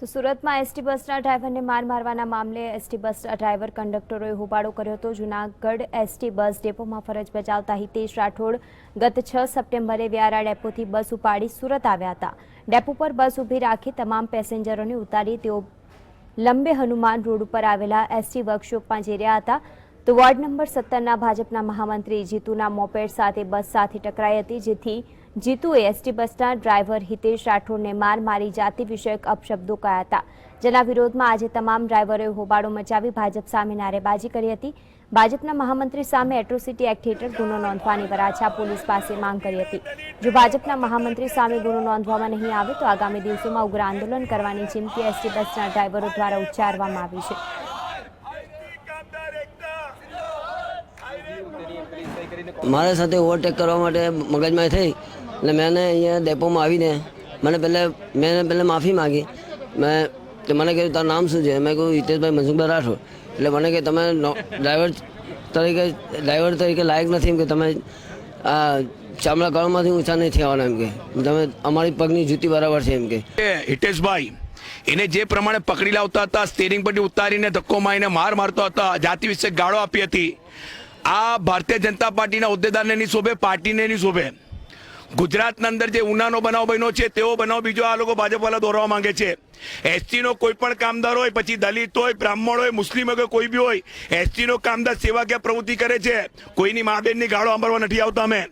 તો સુરતમાં એસટી બસના ડ્રાઈવરને માર મારવાના મામલે એસટી બસ ડ્રાઈવર કંડક્ટરોએ હોબાળો કર્યો હતો. જૂનાગઢ એસટી બસ ડેપોમાં ફરજ બજાવતા હિતેશ રાઠોડ ગત છ સપ્ટેમ્બરે વ્યારા ડેપોથી બસ ઉપાડી સુરત આવ્યા હતા. ડેપો પર બસ ઊભી રાખી તમામ પેસેન્જરોને ઉતારી તેઓ લંબે હનુમાન રોડ ઉપર આવેલા એસટી વર્કશોપમાં જઈ રહ્યા હતા. તો વોર્ડ નંબર સત્તરના ભાજપના મહામંત્રી જીતુના મોપેડ સાથે બસ સાથે ટકરાઈ હતી, જેથી જીતુએ એસટી બસના ડ્રાઈવર હિતેશ રાઠોડને માર મારી જાતિ વિષયક અપશબ્દો કહ્યા હતા. જેના વિરોધમાં આજે તમામ ડ્રાઈવરોએ હોબાળો મચાવી ભાજપ સામે નારેબાજી કરી હતી. ભાજપના મહામંત્રી સામે એટ્રોસિટી એક્ટ હેઠળ ગુનો નોંધવાની વરાછા પોલીસ પાસે માંગ કરી હતી. જો ભાજપના મહામંત્રી સામે ગુનો નોંધવામાં નહીં આવે, તો આગામી દિવસોમાં ઉગ્ર આંદોલન કરવાની ચીમકી એસટી બસના ડ્રાઈવરો દ્વારા ઉચ્ચારવામાં આવી છે. મારા સાથે ઓવરટેક કરવા માટે મગજમાં થઈ એટલે મેં અહીંયા ડેપોમાં આવીને મને પહેલાં મેં પહેલાં માફી માગી. મેં તો મને કહ્યું તારું નામ શું છે? મેં કહ્યું હિતેશભાઈ મનસુખભાઈ રાઠોડ. એટલે મને કે તમે નો- ડ્રાઈવર તરીકે ડ્રાઈવર તરીકે લાયક નથી એમ કે તમે આ ચામડા કળમાંથી ઊંચા નહીં થવાના એમ કે. તમે અમારી પગની જૂતી બરાબર છે એમ કે. હિતેશભાઈ એને જે પ્રમાણે પકડી લાવતા હતા સ્ટેરિંગ પરથી ઉતારીને ધક્કો મારીને માર મારતો હતા જાતિ વિશે ગાળો આપી હતી. આ ભારતીય જનતા પાર્ટીના હોદ્દેદારને નહીં શોભે, પાર્ટીને નહીં શોભે. ગુજરાતના અંદર જે ઉનાનો બનાવ બન્યો છે, તેવો બનાવ બીજો આ લોકો ભાજપવાળા દોરવા માંગે છે. એસટીનો કોઈ પણ કામદાર હોય, પછી દલિત હોય, બ્રાહ્મણ હોય, મુસ્લિમ હોય કોઈ બી હોય, એસટીનો કામદાર સેવા કે પ્રવૃત્તિ કરે છે? કોઈની મા બહેનની ગાળો સાંભળવા નથી આવતા અમે.